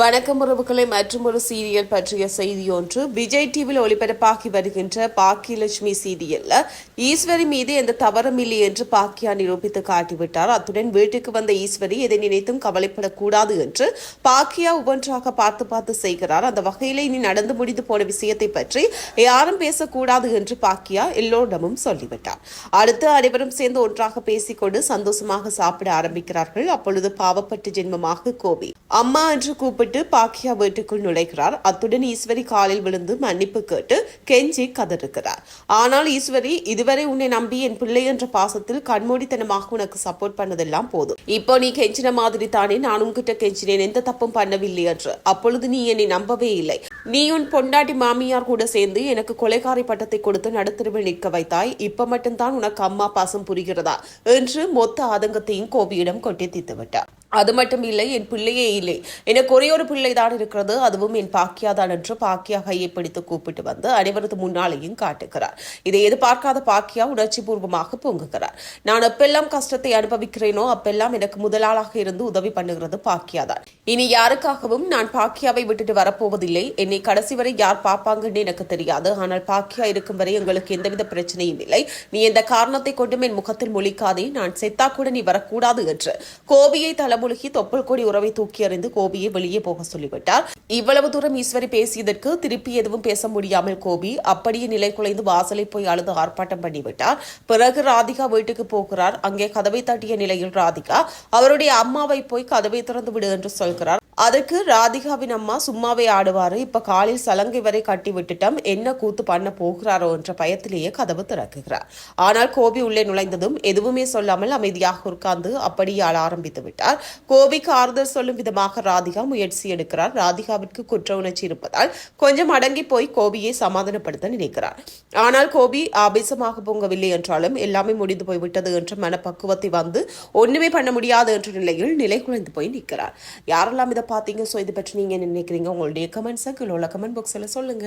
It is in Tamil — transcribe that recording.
வணக்கம் உறவுகளை மற்றும் ஒரு சீரியல் பற்றிய செய்தி ஒன்று. விஜய் டிவியில் ஒளிபரப்பாகி வருகின்ற பாக்கியலட்சுமி சீரியல்ல ஈஸ்வரி மீது எந்த தவறும் இல்லை என்று பாக்கியா நிரூபித்து காட்டிவிட்டார். அத்துடன் வீட்டுக்கு வந்த ஈஸ்வரி எதை நினைத்தும் கவலைப்படக்கூடாது என்று பாக்கியா ஒவ்வொன்றாக பார்த்து பார்த்து செய்கிறார். அந்த வகையில இனி நடந்து முடிந்து போன விஷயத்தை பற்றி யாரும் பேசக்கூடாது என்று பாக்கியா எல்லோரிடமும் சொல்லிவிட்டார். அடுத்து அனைவரும் சேர்ந்து ஒன்றாக பேசிக்கொண்டு சந்தோஷமாக சாப்பிட ஆரம்பிக்கிறார்கள். அப்பொழுது பாவப்பட்டு ஜென்மமாக கோபி. அம்மா என்று கூப்பிட்டு பாக்கியா வீட்டுக்குள் நுழைகிறார். அத்துடன் ஈஸ்வரி காலில் விழுந்து மன்னிப்பு கேட்டு கெஞ்சி கதறுகிறார். ஆனால் ஈஸ்வரி இதுவரை உன்னை நம்பி என் பிள்ளை என்ற பாசத்தில் கண்மூடித்தனமாக உனக்கு சப்போர்ட் பண்ணதெல்லாம் போதும். இப்போ நீ கெஞ்சின மாதிரி தானே நான் உன்கிட்ட கெஞ்சினேன். எந்த தப்பும் பண்ணவில்லை என்று. அப்பொழுது நீ என்னை நம்பவே இல்லை. நீ உன் பொண்டாட்டி மாமியார் கூட சேர்ந்து எனக்கு கொலைகாரி பட்டத்தை கொடுத்து நடுத்தருவில் நிற்க வைத்தாய். இப்ப மட்டும்தான் உனக்கு அம்மா பாசம் புரிகிறதா? என்று மொத்த ஆதங்கத்தையும் கோபியிடம் கொட்டி தீர்த்து விட்டார். அது மட்டும் இல்லை என் பிள்ளையே இல்லை. எனக்கு ஒரே ஒரு பிள்ளை தான் இருக்கிறது. அதுவும் என் பாக்கியா தான் என்று பாக்கியா கையை பிடித்து கூப்பிட்டு வந்து அனைவரது முன்னாலேயும் காட்டுகிறார். இதை எதிர்பார்க்காத பாக்கியா உணர்ச்சி பூர்வமாக பொங்குகிறார். நான் எப்பெல்லாம் கஷ்டத்தை அனுபவிக்கிறேனோ அப்பெல்லாம் எனக்கு முதலாளாக இருந்து உதவி பண்ணுகிறது பாக்கியா தான் இனி யாருக்காகவும் நான் பாக்கியாவை விட்டுட்டு வரப்போவதில்லை. என்னை கடைசி வரை யார் பார்ப்பாங்கன்னு எனக்கு தெரியாது. ஆனால் பாக்கியா இருக்கும் வரை எங்களுக்கு எந்தவித பிரச்சனையும் இல்லை. நீ எந்த காரணத்தை கொண்டும் என் முகத்தில் மொழிக்காதே. நான் செத்தா கூட நீ வரக்கூடாது என்று கோபியை தலைமுழுகி தொப்புள் கொடி உறவை தூக்கி அறிந்து கோபியை வெளியே போக சொல்லிவிட்டார். இவ்வளவு தூரம் ஈஸ்வரி பேசியதற்கு திருப்பி எதுவும் பேச முடியாமல் கோபி அப்படியே நிலை குலைந்து வாசலை போய் அழுது ஆர்ப்பாட்டம் பண்ணிவிட்டார். பிறகு ராதிகா வீட்டுக்கு போகிறார். அங்கே கதவை தட்டிய நிலையில் ராதிகா அவருடைய அம்மாவை போய் கதவை திறந்து விடு என்று சொல்கிறார். அதுக்கு ராதிகாவின் அம்மா சும்மாவே ஆடுவாரு. இப்ப காலில் சலங்கை வரை கட்டி விட்டுட்டம் என்ன கூத்து பண்ண போகிறாரோ என்ற பயத்திலேயே கதவு திறக்குகிறார். ஆனால் கோபி உள்ளே நுழைந்ததும் எதுவுமே சொல்லாமல் அமைதியாக உட்கார்ந்து அப்படியே ஆள ஆரம்பித்து விட்டார். கோபிக்கு ஆறுதல் சொல்லும் விதமாக ராதிகா முயற்சி எடுக்கிறார். ராதிகாவிற்கு குற்ற உணர்ச்சி இருப்பதால் கொஞ்சம் அடங்கி போய் கோபியை சமாதானப்படுத்த நினைக்கிறார். ஆனால் கோபி ஆபேசமாக பொங்கவில்லை என்றாலும் எல்லாமே முடிந்து போய்விட்டது என்ற மனப்பக்குவத்தை வந்து ஒண்ணுமே பண்ண முடியாது என்ற நிலையில் நிலை குலைந்து போய் நிற்கிறார். யாரெல்லாம் இதை பார்த்தீங்க ஸோ இதை பற்றி நீங்க நினைக்கிறீங்க? உங்களுடைய கமெண்ட்ஸை கீழே உள்ள கமெண்ட் பாக்ஸில் சொல்லுங்க.